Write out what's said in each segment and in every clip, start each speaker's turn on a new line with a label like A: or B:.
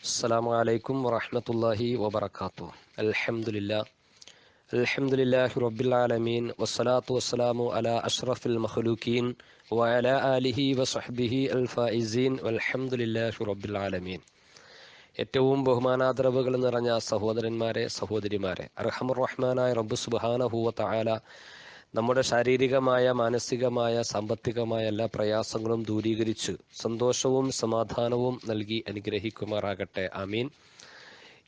A: السلام عليكم ورحمة الله وبركاته الحمد لله الحمد لله رب العالمين والصلاة والسلام على أشرف المخلوقين وعلى آله وصحبه الفائزين والحمد لله رب العالمين ഏറ്റവും ബഹുമാനാദരവുകൾ നിറഞ്ഞ സഹോദരന്മാരെ സഹോദരിമാരെ അർഹമുർ റഹ്മാനായ റബ്ബ് സുബാനഹൂവ തആല നമ്മുടെ ശാരീരികമായ മാനസികമായ സാമ്പത്തികമായ എല്ലാ പ്രയാസങ്ങളും ദൂരീകരിച്ച് സന്തോഷവും സമാധാനവും നൽകി അനുഗ്രഹിക്കുമാറാകട്ടെ. ആമീൻ.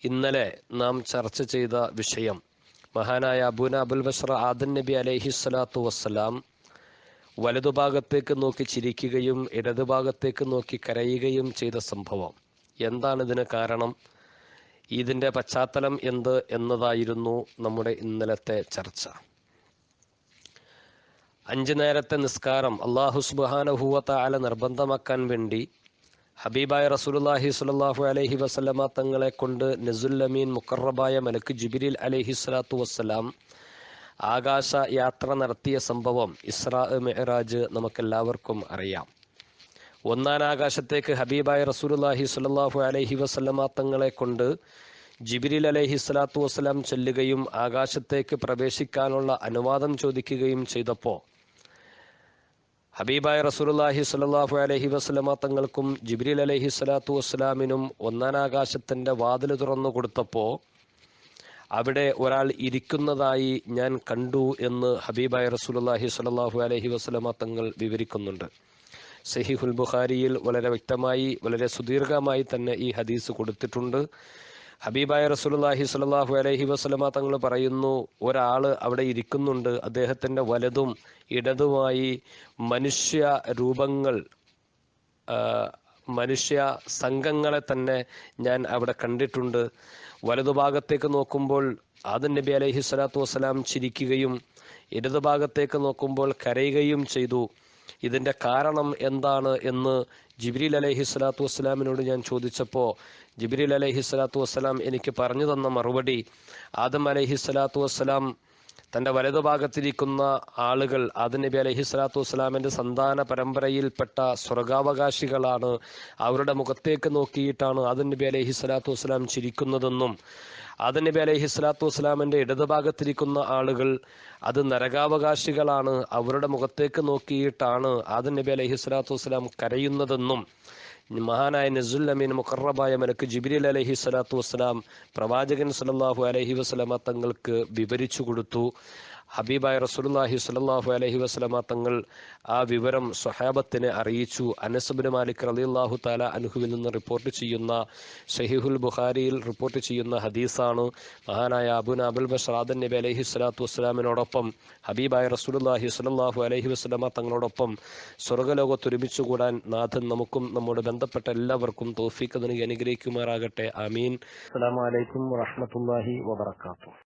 A: ഇന്നലെ നാം ചർച്ച ചെയ്ത വിഷയം മഹാനായ അബൂന അബുൽ ബഷർ ആദൻ നബി അലൈഹി സ്വലാത്തു വസ്സലാം വലതുഭാഗത്തേക്ക് നോക്കി ചിരിക്കുകയും ഇടതുഭാഗത്തേക്ക് നോക്കി കരയുകയും ചെയ്ത സംഭവം. എന്താണ് ഇതിന് കാരണം? ഇതിന്റെ പശ്ചാത്തലം എന്ത് എന്നതായിരുന്നു നമ്മുടെ ഇന്നലത്തെ ചർച്ച. അഞ്ചു നേരത്തെ നിസ്കാരം അള്ളാഹു സുബാനഹുവത്ത ആല നിർബന്ധമാക്കാൻ വേണ്ടി ഹബീബായ റസൂലുല്ലാഹി സ്വല്ലല്ലാഹു അലഹി വസല്ലമ തങ്ങളെ കൊണ്ട് നസുല്ലമീൻ മുക്കറബായ മലക്ക് ജിബിരിൽ അലഹി സ്വലാത്തു വസ്സലാം ആകാശ യാത്ര നടത്തിയ സംഭവം ഇസ്രാ മെഹറാജ് നമുക്കെല്ലാവർക്കും അറിയാം. ഒന്നാം ആകാശത്തേക്ക് ഹബീബായ റസൂലുല്ലാഹി സ്വല്ലല്ലാഹു അലഹി വസല്ലമ തങ്ങളെ കൊണ്ട് ജിബിരിൽ അലഹി സ്വലാത്തു വസ്സലാം ചെല്ലുകയും ആകാശത്തേക്ക് പ്രവേശിക്കാനുള്ള അനുവാദം ചോദിക്കുകയും ചെയ്തപ്പോൾ ഹബീബായ റസൂലുല്ലാഹി സ്വല്ലല്ലാഹു അലൈഹി വസല്ലമ തങ്ങൾക്കും ജിബ്രീൽ അലൈഹി സ്വലാത്തു വസ്സലാമിനും ഒന്നാം ആകാശത്തിന്റെ വാതിൽ തുറന്നു കൊടുത്തപ്പോൾ അവിടെ ഒരാൾ ഇരിക്കുന്നതായി ഞാൻ കണ്ടു എന്ന് ഹബീബായ റസൂലുല്ലാഹി സ്വല്ലല്ലാഹു അലൈഹി വസല്ലമ തങ്ങൾ വിവരിക്കുന്നുണ്ട്. സഹിഹുൽ ബുഖാരിയിൽ വളരെ വ്യക്തമായി വളരെ സുദീർഘമായി തന്നെ ഈ ഹദീസ് കൊടുത്തിട്ടുണ്ട്. ഹബീബായ റസൂലുള്ളാഹി സ്വല്ലല്ലാഹു അലഹി വസ്ലമ തങ്ങൾ പറയുന്നു ഒരാൾ അവിടെ ഇരിക്കുന്നുണ്ട്. അദ്ദേഹത്തിന്റെ വലതും ഇടതുമായി മനുഷ്യ രൂപങ്ങൾ മനുഷ്യ സംഘങ്ങളെ തന്നെ ഞാൻ അവിടെ കണ്ടിട്ടുണ്ട്. വലതുഭാഗത്തേക്ക് നോക്കുമ്പോൾ ആദൻ നബി അലൈഹി സ്വലാത്തു വസ്സലാം ചിരിക്കുകയും ഇടതുഭാഗത്തേക്ക് നോക്കുമ്പോൾ കരയുകയും ചെയ്തു. ഇതിന്റെ കാരണം എന്താണ് എന്ന് ജിബ്രീൽ അലൈഹി സ്വലാത്തു വസ്സലാമിനോട് ഞാൻ ചോദിച്ചപ്പോൾ ജിബ്രീൽ അലൈഹി സ്വലാത്തു വസ്സലാം എനിക്ക് പറഞ്ഞു തന്ന മറുപടി ആദം അലൈഹി സ്വലാത്തു വസ്സലാം തന്റെ വലതുഭാഗത്തിരിക്കുന്ന ആളുകൾ ആദനബി നബി അലൈഹി സ്വലാത്തു വസ്സലാമിന്റെ സന്താന പരമ്പരയിൽപ്പെട്ട സ്വർഗാവകാശികളാണ് അവരുടെ മുഖത്തേക്ക് നോക്കിയിട്ടാണ് ആദനബി നബി അലൈഹി സ്വലാത്തു വസ്സലാം ചിരിക്കുന്നതെന്നും ആദം നബി അലൈഹി സ്വലാത്തു വസ്സലാമിന്റെ ഇടതുഭാഗത്തിരിക്കുന്ന ആളുകൾ അത് നരകാവകാശികളാണ്. അവരുടെ മുഖത്തേക്ക് നോക്കിയിട്ടാണ് ആദൻ നബി അലൈഹി സ്വലാത്തു വസ്സലാം കരയുന്നതെന്നും മഹാനായ നസുൽ അമീൻ മുഖറബായ മലക്ക് ജിബിരിൽ അലഹി സ്വലാത്തു വസ്സലാം പ്രവാചകൻ സലാഹു അലഹി വസ്സലാമ തങ്ങൾക്ക് വിവരിച്ചു കൊടുത്തു. ഹബീബായ റസൂലുല്ലാഹി സ്വല്ലല്ലാഹു അലഹി വസ്ലമ തങ്ങൾ ആ വിവരം സ്വഹാബത്തിനെ അറിയിച്ചു. അനസുബിന് മാലിക് റളിയല്ലാഹു താല അനുഹുവിൽ നിന്ന് റിപ്പോർട്ട് ചെയ്യുന്ന ഷഹീഹുൽ ബുഖാരിയിൽ റിപ്പോർട്ട് ചെയ്യുന്ന ഹദീസാണ്. മഹാനായ അബുൻ അബുൽ ബഷാദൻ നബി അലഹി സ്വലാത്തു വസ്സലാമിനോടൊപ്പം ഹബീബായ റസൂലുല്ലാഹി സ്വല്ലല്ലാഹു അലഹി വസ്ലമ തങ്ങളോടൊപ്പം സ്വർഗലോകത്ത് ഒരുമിച്ചു കൂടാൻ നാഥൻ നമുക്കും നമ്മുടെ ബന്ധപ്പെട്ട എല്ലാവർക്കും തോഫീക്ക് നൽകി അനുഗ്രഹിക്കുമാറാകട്ടെ. ആമീൻ. അസ്സലാമു അലൈക്കും വാഹമത്തല്ലാഹി വബറകാതുഹു.